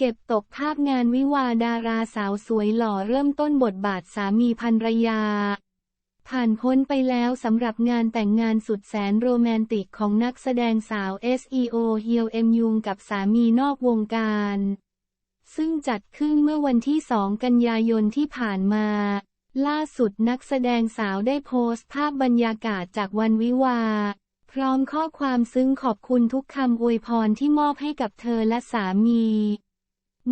เก็บตกภาพงานวิวาดาราสาวสวยหล่อเริ่มต้นบทบาทสามีภรรยา ผ่านพ้นไปแล้วสำหรับงานแต่งงานสุดแสนโรแมนติกของนักแสดงสาว SEO เฮียวเอ็มยุงกับสามีนอกวงการ ซึ่งจัดขึ้นเมื่อวันที่ 2 กันยายนที่ผ่านมา ล่าสุดนักแสดงสาวได้โพสต์ภาพบรรยากาศจากวันวิวาพร้อมข้อความซึ้งขอบคุณทุกคำอวยพรที่มอบให้กับเธอและสามี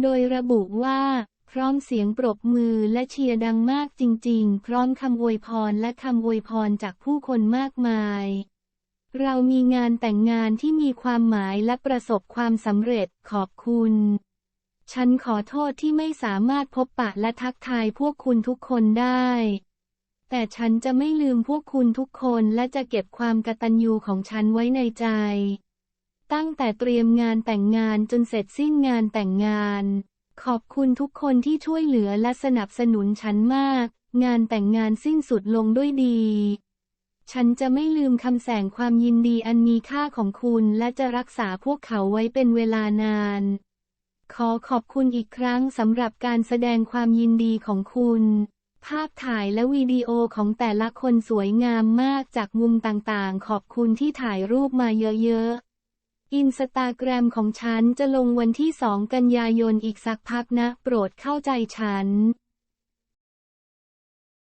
โดยระบุว่า พร้อมเสียงปรบมือและเชียร์ดังมากจริง ๆ พร้อมคำอวยพรและคำอวยพรจากผู้คนมากมาย เรามีงานแต่งงานที่มีความหมายและประสบความสำเร็จขอบคุณฉันขอโทษที่ไม่สามารถพบปะและทักทายพวกคุณทุกคนได้ แต่ฉันจะไม่ลืมพวกคุณทุกคนและจะเก็บความกตัญญูของฉันไว้ในใจ ตั้งแต่เตรียมงานแต่งงานจนเสร็จสิ้นงานแต่งงาน ขอบคุณทุกคนที่ช่วยเหลือและสนับสนุนฉันมาก งานแต่งงานสิ้นสุดลงด้วยดี ฉันจะไม่ลืมคำแสงความยินดีอันมีค่าของคุณและจะรักษาพวกเขาไว้เป็นเวลานาน ขอขอบคุณอีกครั้งสำหรับการแสดงความยินดีของคุณภาพถ่ายและวิดีโอของแต่ละคนสวยงามมากจากมุมต่างๆ ขอบคุณที่ถ่ายรูปมาเยอะๆ อินสตาแกรมของฉันจะลงวันที่ 2 กันยายนอีกสักพักนะ โปรดเข้าใจฉัน